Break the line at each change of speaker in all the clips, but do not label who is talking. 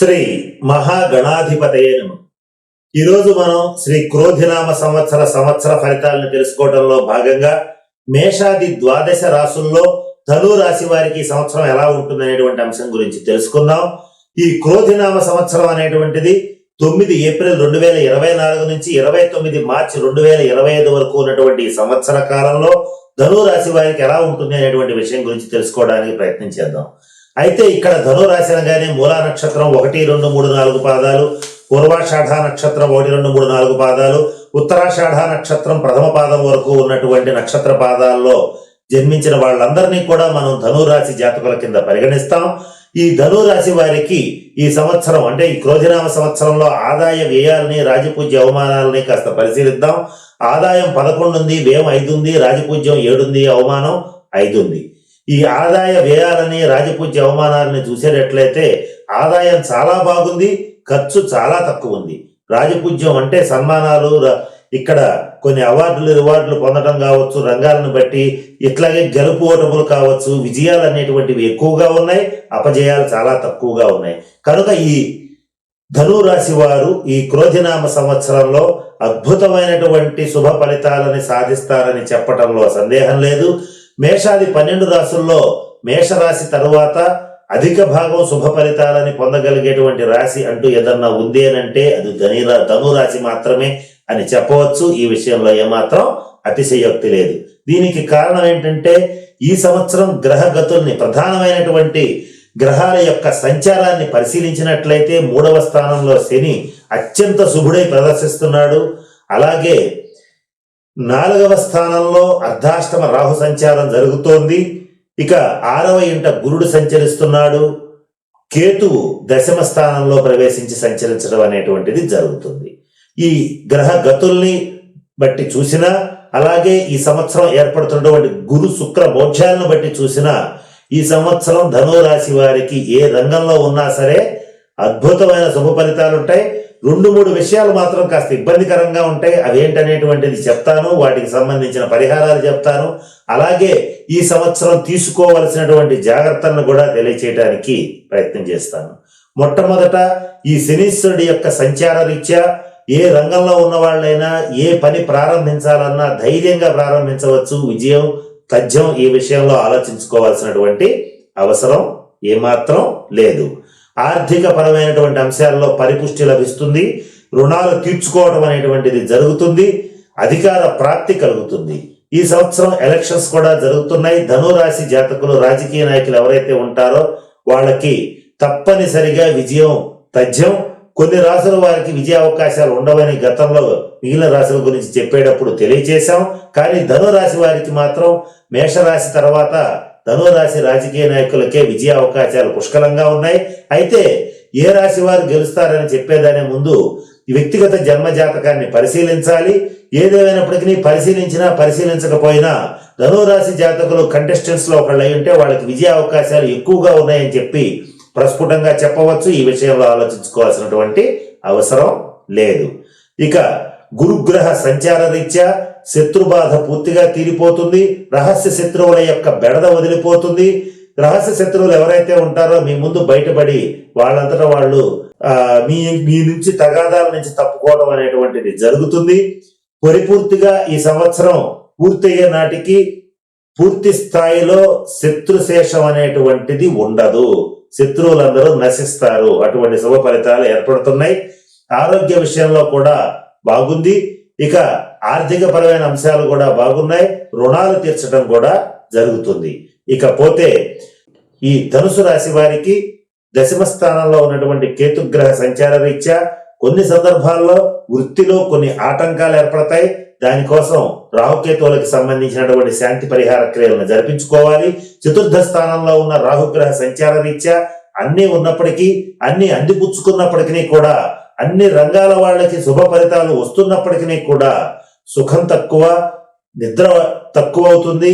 శ్రీ మహాగణాధిపతయే నమ. ఈరోజు మనం శ్రీ క్రోధినామ సంవత్సర సంవత్సర ఫలితాలను తెలుసుకోవడంలో భాగంగా మేషాది ద్వాదశ రాసుల్లో ధను రాశి వారికి సంవత్సరం ఎలా ఉంటుందనేటువంటి అంశం గురించి తెలుసుకుందాం. ఈ క్రోధినామ సంవత్సరం అనేటువంటిది తొమ్మిది ఏప్రిల్ రెండు వేల ఇరవై నాలుగు నుంచి ఇరవై తొమ్మిది మార్చి రెండు వేల ఇరవై ఐదు వరకు ఉన్నటువంటి ఈ సంవత్సర కాలంలో ధను రాశి వారికి ఎలా ఉంటుంది అనేటువంటి విషయం గురించి తెలుసుకోవడానికి ప్రయత్నం చేద్దాం. అయితే ఇక్కడ ధను రాశి అనగానే మూలా నక్షత్రం ఒకటి రెండు మూడు నాలుగు పాదాలు పూర్వాషాఢ నక్షత్రం ఒకటి రెండు మూడు నాలుగు పాదాలు ఉత్తరాషాఢ నక్షత్రం ప్రథమ పాదం వరకు ఉన్నటువంటి నక్షత్ర పాదాల్లో జన్మించిన వాళ్ళందరినీ కూడా మనం ధనురాశి జాతకుల కింద పరిగణిస్తాం. ఈ ధనురాశి వారికి ఈ సంవత్సరం అంటే ఈ క్రోధినామ సంవత్సరంలో ఆదాయ వ్యయాలని రాజపూజ్య అవమానాలని కాస్త పరిశీలిద్దాం. ఆదాయం పదకొండు ఉంది వ్యయం ఐదు ఉంది రాజపూజ్యం ఏడుంది అవమానం ఐదు ఉంది ఈ ఆదాయ వ్యయాలని రాజపూజ్య అవమానాలని చూసేటట్లయితే ఆదాయం చాలా బాగుంది ఖర్చు చాలా తక్కువ ఉంది. రాజపూజ్యం అంటే సన్మానాలు ఇక్కడ కొన్ని అవార్డులు రివార్డులు పొందడం కావచ్చు రంగాలను బట్టి ఇట్లాగే గెలుపు ఓటములు కావచ్చు విజయాలు అనేటువంటివి ఎక్కువగా ఉన్నాయి అపజయాలు చాలా తక్కువగా ఉన్నాయి. కనుక ఈ ధనురాశి వారు ఈ క్రోధినామ సంవత్సరంలో అద్భుతమైనటువంటి శుభ ఫలితాలని సాధిస్తారని చెప్పటంలో సందేహం లేదు. మేషాది పన్నెండు రాసుల్లో మేషరాశి తరువాత అధిక భాగం శుభ ఫలితాలని పొందగలిగేటువంటి రాశి అంటూ ఏదన్నా ఉంది అంటే అది ధనిరా ధనురాశి మాత్రమే అని చెప్పవచ్చు. ఈ విషయంలో ఏమాత్రం అతిశయోక్తి లేదు. దీనికి కారణం ఏంటంటే ఈ సంవత్సరం గ్రహ గతుల్ని ప్రధానమైనటువంటి గ్రహాల యొక్క సంచారాన్ని పరిశీలించినట్లయితే మూడవ స్థానంలో శని అత్యంత శుభుడై ప్రదర్శిస్తున్నాడు. అలాగే నాలుగవ స్థానంలో అర్ధాష్టమ రాహు సంచారం జరుగుతోంది. ఇక ఆరవ ఇంట గురుడు సంచరిస్తున్నాడు. కేతువు దశమ స్థానంలో ప్రవేశించి సంచరించడం అనేటువంటిది జరుగుతుంది. ఈ గ్రహ గతుల్ని బట్టి చూసినా అలాగే ఈ సంవత్సరం ఏర్పడుతున్నటువంటి గురు శుక్ర మోక్షాలను బట్టి చూసినా ఈ సంవత్సరం ధనురాశి వారికి ఏ రంగంలో ఉన్నా సరే అద్భుతమైన శుభ ఫలితాలు ఉంటాయి రెండు మూడు విషయాలు మాత్రం కాస్త ఇబ్బందికరంగా ఉంటాయి. అవేంటనేటువంటిది చెప్తాను. వాటికి సంబంధించిన పరిహారాలు చెప్తాను. అలాగే ఈ సంవత్సరం తీసుకోవలసినటువంటి జాగ్రత్తలను కూడా తెలియచేయడానికి ప్రయత్నం చేస్తాను. మొట్టమొదట ఈ శనీశ్వరుడి యొక్క సంచార రీత్యా ఏ రంగంలో ఉన్న వాళ్ళైనా ఏ పని ప్రారంభించాలన్నా ధైర్యంగా ప్రారంభించవచ్చు. విజయం తథ్యం ఈ విషయంలో ఆలోచించుకోవాల్సినటువంటి అవసరం ఏమాత్రం లేదు. ఆర్థిక పరమైనటువంటి అంశాల్లో పరిపుష్టి లభిస్తుంది రుణాలు తీర్చుకోవడం అనేటువంటిది జరుగుతుంది అధికార ప్రాప్తి కలుగుతుంది. ఈ సంవత్సరం ఎలక్షన్స్ కూడా జరుగుతున్నాయి. ధనురాశి జాతకులు రాజకీయ నాయకులు ఎవరైతే ఉంటారో వాళ్ళకి తప్పనిసరిగా విజయం తథ్యం. కొన్ని రాసుల వారికి విజయ అవకాశాలు ఉండవని గతంలో మిగిలిన రాశుల గురించి చెప్పేటప్పుడు తెలియజేశాం. కానీ ధనురాశి వారికి మాత్రం మేషరాశి తర్వాత ధనురాశి రాజకీయ నాయకులకే విజయ అవకాశాలు పుష్కలంగా ఉన్నాయి. అయితే ఏ రాశి వారు గెలుస్తారని చెప్పేదానే ముందు వ్యక్తిగత జన్మ జాతకాన్ని పరిశీలించాలి. ఏదేమైనప్పటికీ పరిశీలించినా పరిశీలించకపోయినా ధనురాశి జాతకులు కంటెస్టెంట్స్లో ఒకళ్ళు అయి ఉంటే వాళ్ళకి విజయ అవకాశాలు ఎక్కువగా ఉన్నాయని చెప్పి ప్రస్ఫుటంగా చెప్పవచ్చు. ఈ విషయంలో ఆలోచించుకోవాల్సినటువంటి అవసరం లేదు. ఇక గురుగ్రహ సంచార రీత్యా శత్రుబాధ పూర్తిగా తీరిపోతుంది. రహస్య శత్రువుల యొక్క బెడద వదిలిపోతుంది. రహస్య శత్రువులు ఎవరైతే ఉంటారో మీ ముందు బయటపడి వాళ్ళంతటా వాళ్ళు మీ మీ నుంచి తగాదాల నుంచి తప్పుకోవడం అనేటువంటిది జరుగుతుంది. పరిపూర్తిగా ఈ సంవత్సరం పూర్తయ్యే నాటికి పూర్తి స్థాయిలో శత్రుశేషం అనేటువంటిది ఉండదు. శత్రువులందరూ నశిస్తారు. అటువంటి శుభ ఫలితాలు ఏర్పడుతున్నాయి. ఆరోగ్య విషయంలో కూడా బాగుంది. ఇక ఆర్థిక పరమైన అంశాలు కూడా బాగున్నాయి రుణాలు తీర్చడం కూడా జరుగుతుంది. ఇకపోతే ఈ ధనుసు రాశి వారికి దశమ స్థానంలో ఉన్నటువంటి కేతుగ్రహ సంచార రీత్యా కొన్ని సందర్భాల్లో వృత్తిలో కొన్ని ఆటంకాలు ఏర్పడతాయి. దానికోసం రాహుకేతువులకు సంబంధించినటువంటి శాంతి పరిహార క్రియలను జరిపించుకోవాలి. చతుర్థ స్థానంలో ఉన్న రాహుగ్రహ సంచార రీత్యా అన్నీ ఉన్నప్పటికీ అన్ని అందిపుచ్చుకున్నప్పటికీ కూడా అన్ని రంగాల వాళ్ళకి శుభ ఫలితాలు వస్తున్నప్పటికీ కూడా సుఖం తక్కువ నిద్ర తక్కువ అవుతుంది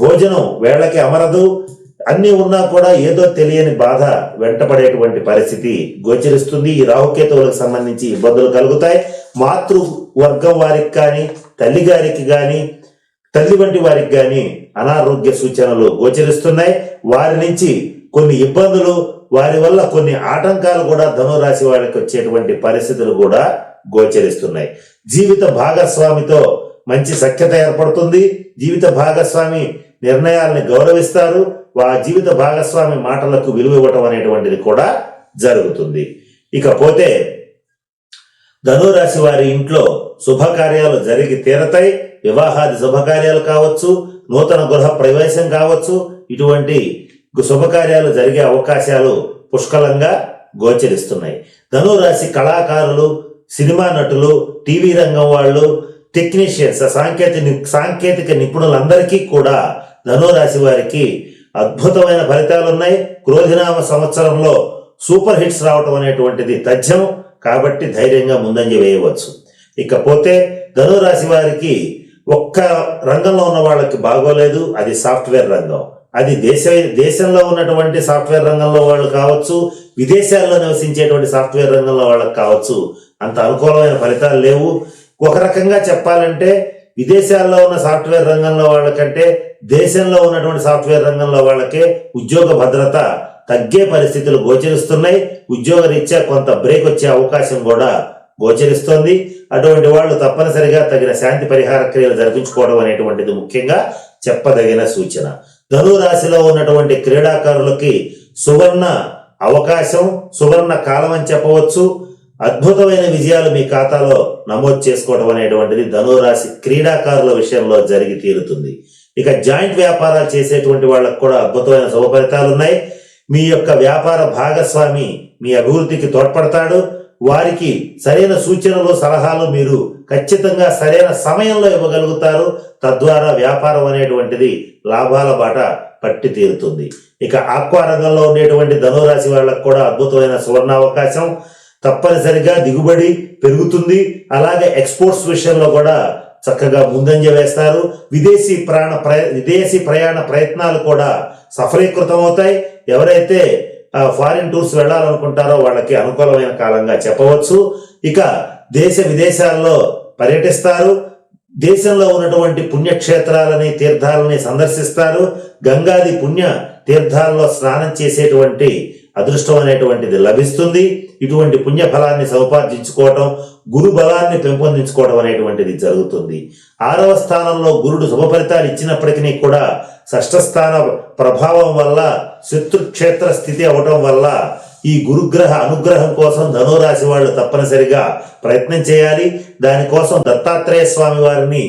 భోజనం వేళకి అమరదు అన్ని ఉన్నా కూడా ఏదో తెలియని బాధ వెంటపడేటువంటి పరిస్థితి గోచరిస్తుంది. ఈ రాహుకేతువులకు సంబంధించి ఇబ్బందులు కలుగుతాయి. మాతృ వర్గం వారికి కానీ తల్లి గారికి కానీ తల్లి వంటి వారికి కానీ అనారోగ్య సూచనలు గోచరిస్తున్నాయి. వారి నుంచి కొన్ని ఇబ్బందులు వారి వల్ల కొన్ని ఆటంకాలు కూడా ధనురాశి వారికి వచ్చేటువంటి పరిస్థితులు కూడా గోచరిస్తున్నాయి. జీవిత భాగస్వామితో మంచి సఖ్యత ఏర్పడుతుంది. జీవిత భాగస్వామి నిర్ణయాల్ని గౌరవిస్తారు. ఆ జీవిత భాగస్వామి మాటలకు విలువ ఇవ్వటం అనేటువంటిది కూడా జరుగుతుంది. ఇకపోతే ధనురాశి వారి ఇంట్లో శుభకార్యాలు జరిగి తీరతాయి. వివాహాది శుభకార్యాలు కావచ్చు నూతన గృహ ప్రవేశం కావచ్చు. ఇటువంటి శుభకార్యాలు జరిగే అవకాశాలు పుష్కలంగా గోచరిస్తున్నాయి. ధనురాశి కళాకారులు సినిమా నటులు టీవీ రంగం వాళ్ళు టెక్నీషియన్స్ సాంకేతిక సాంకేతిక నిపుణులందరికీ కూడా ధనురాశి వారికి అద్భుతమైన ఫలితాలు ఉన్నాయి. క్రోధినామ సంవత్సరంలో సూపర్ హిట్స్ రావటం అనేటువంటిది తథ్యం కాబట్టి ధైర్యంగా ముందంజ వేయవచ్చు. ఇకపోతే ధనురాశి వారికి ఒక్క రంగంలో ఉన్న వాళ్ళకి బాగోలేదు. అది సాఫ్ట్వేర్ రంగం. అది దేశ దేశంలో ఉన్నటువంటి సాఫ్ట్వేర్ రంగంలో వాళ్ళు కావచ్చు విదేశాల్లో నివసించేటువంటి సాఫ్ట్వేర్ రంగంలో వాళ్ళకి కావచ్చు. అంత అనుకూలమైన ఫలితాలు లేవు. ఒక రకంగా చెప్పాలంటే విదేశాల్లో ఉన్న సాఫ్ట్వేర్ రంగంలో వాళ్ళకంటే దేశంలో ఉన్నటువంటి సాఫ్ట్వేర్ రంగంలో వాళ్ళకే ఉద్యోగ భద్రత తగ్గే పరిస్థితులు గోచరిస్తున్నాయి. ఉద్యోగ రీత్యా కొంత బ్రేక్ వచ్చే అవకాశం కూడా గోచరిస్తోంది. అటువంటి వాళ్ళు తప్పనిసరిగా తగిన శాంతి పరిహార క్రియలు జరిపించుకోవడం అనేటువంటిది ముఖ్యంగా చెప్పదగిన సూచన. ధనురాశిలో ఉన్నటువంటి క్రీడాకారులకి సువర్ణ అవకాశం సువర్ణ కాలం అని చెప్పవచ్చు. అద్భుతమైన విజయాలు మీ ఖాతాలో నమోదు చేసుకోవడం అనేటువంటిది ధనురాశి క్రీడాకారుల విషయంలో జరిగి తీరుతుంది. ఇక జాయింట్ వ్యాపారాలు చేసేటువంటి వాళ్ళకు కూడా అద్భుతమైన శుభ ఫలితాలు ఉన్నాయి మీ యొక్క వ్యాపార భాగస్వామి మీ అభివృద్ధికి తోడ్పడతాడు. వారికి సరైన సూచనలు సలహాలు మీరు ఖచ్చితంగా సరైన సమయంలో ఇవ్వగలుగుతారు. తద్వారా వ్యాపారం అనేటువంటిది లాభాల బాట పట్టి తీరుతుంది. ఇక ఆక్వా రంగంలో ఉండేటువంటి ధనురాశి వాళ్ళకు కూడా అద్భుతమైన సువర్ణావకాశం. తప్పనిసరిగా దిగుబడి పెరుగుతుంది. అలాగే ఎక్స్పోర్ట్స్ విషయంలో కూడా చక్కగా ముందంజ వేస్తారు. విదేశీ ప్రాణ ప్రయ విదేశీ ప్రయాణ ప్రయత్నాలు కూడా సఫలీకృతం అవుతాయి ఎవరైతే ఫారిన్ టూర్స్ వెళ్ళాలనుకుంటారో వాళ్ళకి అనుకూలమైన కాలంగా చెప్పవచ్చు. ఇక దేశ విదేశాల్లో పర్యటిస్తారు. దేశంలో ఉన్నటువంటి పుణ్యక్షేత్రాలని తీర్థాలని సందర్శిస్తారు. గంగాది పుణ్య తీర్థాల్లో స్నానం చేసేటువంటి అదృష్టం అనేటువంటిది లభిస్తుంది. ఇటువంటి పుణ్యఫలాన్ని సముపార్జించుకోవటం గురు బలాన్ని పెంపొందించుకోవడం అనేటువంటిది జరుగుతుంది. ఆరవ స్థానంలో గురుడు శుభ ఫలితాలు ఇచ్చినప్పటికీ కూడా షష్ఠస్థాన ప్రభావం వల్ల శత్రుక్షేత్ర స్థితి అవటం వల్ల ఈ గురుగ్రహ అనుగ్రహం కోసం ధనురాశి వాళ్ళు తప్పనిసరిగా ప్రయత్నం చేయాలి. దానికోసం దత్తాత్రేయ స్వామి వారిని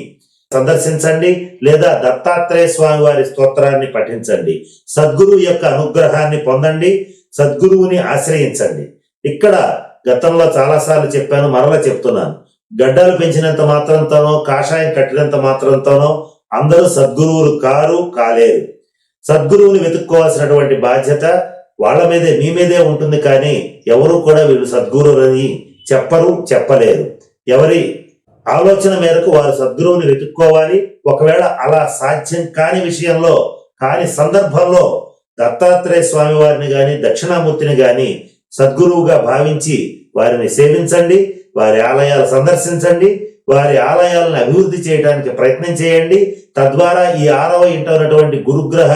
సందర్శించండి లేదా దత్తాత్రేయ స్వామి వారి స్తోత్రాన్ని పఠించండి. సద్గురు యొక్క అనుగ్రహాన్ని పొందండి. సద్గురువుని ఆశ్రయించండి. ఇక్కడ గతంలో చాలాసార్లు చెప్పాను మరలా చెప్తున్నాను. గడ్డలు పెంచినంత మాత్రంతోనో కాషాయం కట్టినంత మాత్రంతోనో అందరూ సద్గురువులు కారు కాలేరు. సద్గురువుని వెతుక్కోవాల్సినటువంటి బాధ్యత వాళ్ళ మీదే మీ మీదే ఉంటుంది కానీ ఎవరు కూడా వీళ్ళు సద్గురువులని చెప్పరు చెప్పలేరు. ఎవరి ఆలోచన మేరకు వారు సద్గురువుని వెతుక్కోవాలి. ఒకవేళ అలా సాధ్యం కాని విషయంలో కాని సందర్భంలో దత్తాత్రేయ స్వామి వారిని గాని దక్షిణామూర్తిని గాని సద్గురువుగా భావించి వారిని సేవించండి వారి ఆలయాలు సందర్శించండి వారి ఆలయాలను అభివృద్ధి చేయడానికి ప్రయత్నం చేయండి. తద్వారా ఈ ఆరవ ఇంట ఉన్నటువంటి గురుగ్రహ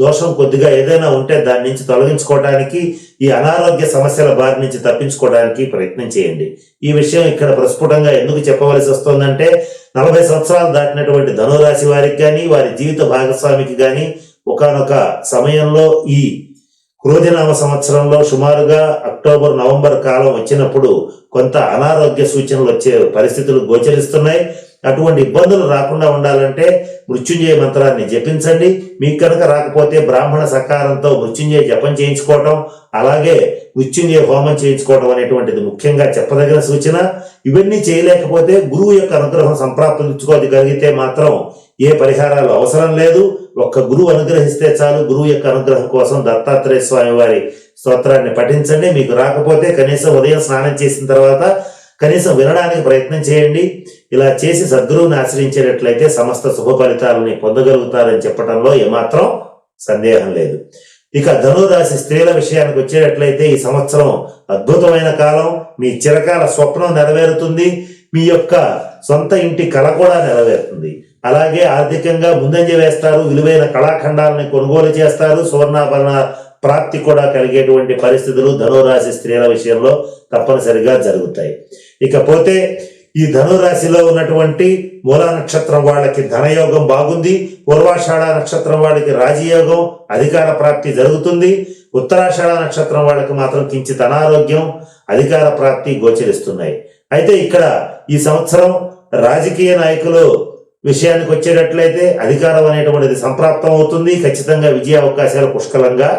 దోషం కొద్దిగా ఏదైనా ఉంటే దాని నుంచి తొలగించుకోవడానికి ఈ అనారోగ్య సమస్యల బారి నుంచి తప్పించుకోవడానికి ప్రయత్నం చేయండి. ఈ విషయం ఇక్కడ ప్రస్ఫుటంగా ఎందుకు చెప్పవలసి వస్తుందంటే నలభై సంవత్సరాలు దాటినటువంటి ధనురాశి వారికి కానీ వారి జీవిత భాగస్వామికి కానీ ఒకానొక సమయంలో ఈ క్రోధినామ సంవత్సరంలో సుమారుగా అక్టోబర్ నవంబర్ కాలం వచ్చినప్పుడు కొంత అనారోగ్య సూచనలు వచ్చే పరిస్థితులు గోచరిస్తున్నాయి. అటువంటి ఇబ్బందులు రాకుండా ఉండాలంటే మృత్యుంజయ మంత్రాన్ని జపించండి. మీకు కనుక రాకపోతే బ్రాహ్మణ సకారంతో మృత్యుంజయ జపం చేయించుకోవటం అలాగే మృత్యుంజయ హోమం చేయించుకోవడం అనేటువంటిది ముఖ్యంగా చెప్పదగిన సూచన. ఇవన్నీ చేయలేకపోతే గురువు యొక్క అనుగ్రహం సంప్రాప్తించుకోగలిగితే మాత్రం ఏ పరిహారాలు అవసరం లేదు. ఒక్క గురువు అనుగ్రహిస్తే చాలు. గురువు యొక్క అనుగ్రహం కోసం దత్తాత్రేయ స్వామి వారి స్తోత్రాన్ని పఠించండి. మీకు రాకపోతే కనీసం ఉదయం స్నానం చేసిన తర్వాత కనీసం వినడానికి ప్రయత్నం చేయండి. ఇలా చేసి సద్గురువుని ఆశ్రయించినట్లయితే సమస్త శుభ ఫలితాలని పొందగలుగుతారని చెప్పడంలో ఏమాత్రం సందేహం లేదు. ఇక ధనురాశి స్త్రీల విషయానికి వచ్చేటట్లయితే ఈ సంవత్సరం అద్భుతమైన కాలం. మీ చిరకాల స్వప్నం నెరవేరుతుంది. మీ యొక్క సొంత ఇంటి కళ కూడా నెరవేరుతుంది. అలాగే ఆర్థికంగా ముందంజ వేస్తారు. విలువైన కళాఖండాలని కొనుగోలు చేస్తారు. సువర్ణాభరణ ప్రాప్తి కూడా కలిగేటువంటి పరిస్థితులు ధనురాశి స్త్రీల విషయంలో తప్పనిసరిగా జరుగుతాయి. ఇకపోతే ఈ ధనురాశిలో ఉన్నటువంటి మూల నక్షత్రం వాళ్ళకి ధనయోగం బాగుంది. పూర్వాషాఢ నక్షత్రం వాళ్ళకి రాజయోగం అధికార ప్రాప్తి జరుగుతుంది. ఉత్తరాషాఢ నక్షత్రం వాళ్ళకి మాత్రం కించిత్ అనారోగ్యం అధికార ప్రాప్తి గోచరిస్తున్నాయి. అయితే ఇక్కడ ఈ సంవత్సరం రాజకీయ నాయకులు విషయానికి వచ్చేటట్లయితే అధికారం అనేటువంటిది సంప్రాప్తం అవుతుంది ఖచ్చితంగా విజయ అవకాశాలు పుష్కలంగా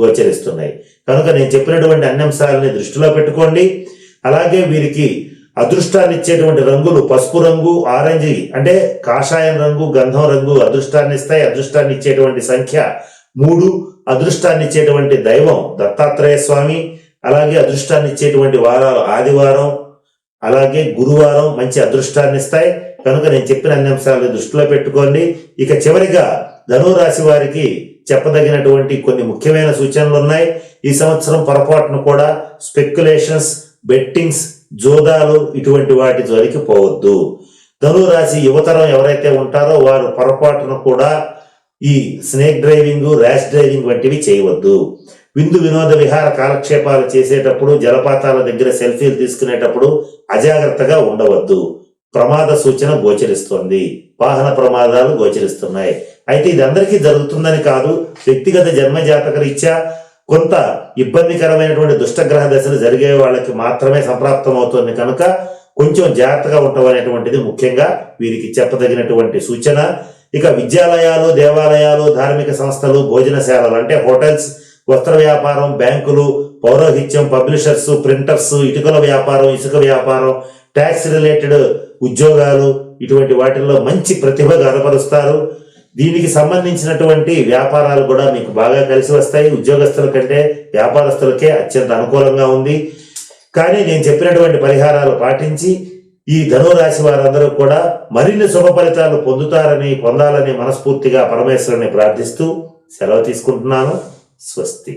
గోచరిస్తున్నాయి. కనుక నేను చెప్పినటువంటి అన్ని అంశాలని దృష్టిలో పెట్టుకోండి. అలాగే వీరికి అదృష్టాన్ని ఇచ్చేటువంటి రంగులు పసుపు రంగు ఆరెంజ్ అంటే కాషాయం రంగు గంధం రంగు అదృష్టాన్ని ఇస్తాయి. అదృష్టాన్ని ఇచ్చేటువంటి సంఖ్య మూడు. అదృష్టాన్ని ఇచ్చేటువంటి దైవం దత్తాత్రేయ స్వామి. అలాగే అదృష్టాన్ని ఇచ్చేటువంటి వారాలు ఆదివారం. అలాగే గురువారం మంచి అదృష్టాన్ని ఇస్తాయి. కనుక నేను చెప్పిన అన్ని అంశాలను దృష్టిలో పెట్టుకోండి. ఇక చివరిగా ధనురాశి వారికి చెప్పదగినటువంటి కొన్ని ముఖ్యమైన సూచనలు ఉన్నాయి ఈ సంవత్సరం పొరపాటును కూడా స్పెక్యులేషన్స్ బెట్టింగ్స్ జోదాలు ఇటువంటి వాటి జోలికి పోవద్దు. ధనురాశి యువతరం ఎవరైతే ఉంటారో వారు పొరపాటును కూడా ఈ స్నేక్ డ్రైవింగ్ ర్యాష్ డ్రైవింగ్ వంటివి చేయవద్దు. విందు వినోద విహార కాలక్షేపాలు చేసేటప్పుడు జలపాతాల దగ్గర సెల్ఫీలు తీసుకునేటప్పుడు అజాగ్రత్తగా ఉండవద్దు. ప్రమాద సూచన గోచరిస్తోంది. వాహన ప్రమాదాలు గోచరిస్తున్నాయి. అయితే ఇది అందరికీ జరుగుతుందని కాదు వ్యక్తిగత జన్మజాతక రీత్యా కొంత ఇబ్బందికరమైనటువంటి దుష్టగ్రహ దశలు జరిగే వాళ్ళకి మాత్రమే సంప్రాప్తం అవుతుంది కనుక కొంచెం జాగ్రత్తగా ఉండటం అనేటువంటిది ముఖ్యంగా వీరికి చెప్పదగినటువంటి సూచన. ఇక విద్యాలయాలు దేవాలయాలు ధార్మిక సంస్థలు భోజనశాలలు అంటే హోటల్స్ వస్త్ర వ్యాపారం బ్యాంకులు పౌరోహిత్యం పబ్లిషర్స్ ప్రింటర్స్ ఇటుకల వ్యాపారం ఇసుక వ్యాపారం ట్యాక్స్ రిలేటెడ్ ఉద్యోగాలు ఇటువంటి వాటిల్లో మంచి ప్రతిభ కనపరుస్తారు. దీనికి సంబంధించినటువంటి వ్యాపారాలు కూడా మీకు బాగా కలిసి వస్తాయి. ఉద్యోగస్తుల కంటే వ్యాపారస్తులకే అత్యంత అనుకూలంగా ఉంది. కానీ నేను చెప్పినటువంటి పరిహారాలు పాటించి ఈ ధనురాశి వారందరూ కూడా మరిన్ని శుభ ఫలితాలు పొందుతారని పొందాలని మనస్ఫూర్తిగా పరమేశ్వరుని ప్రార్థిస్తూ సెలవు తీసుకుంటున్నాను. స్వస్తి.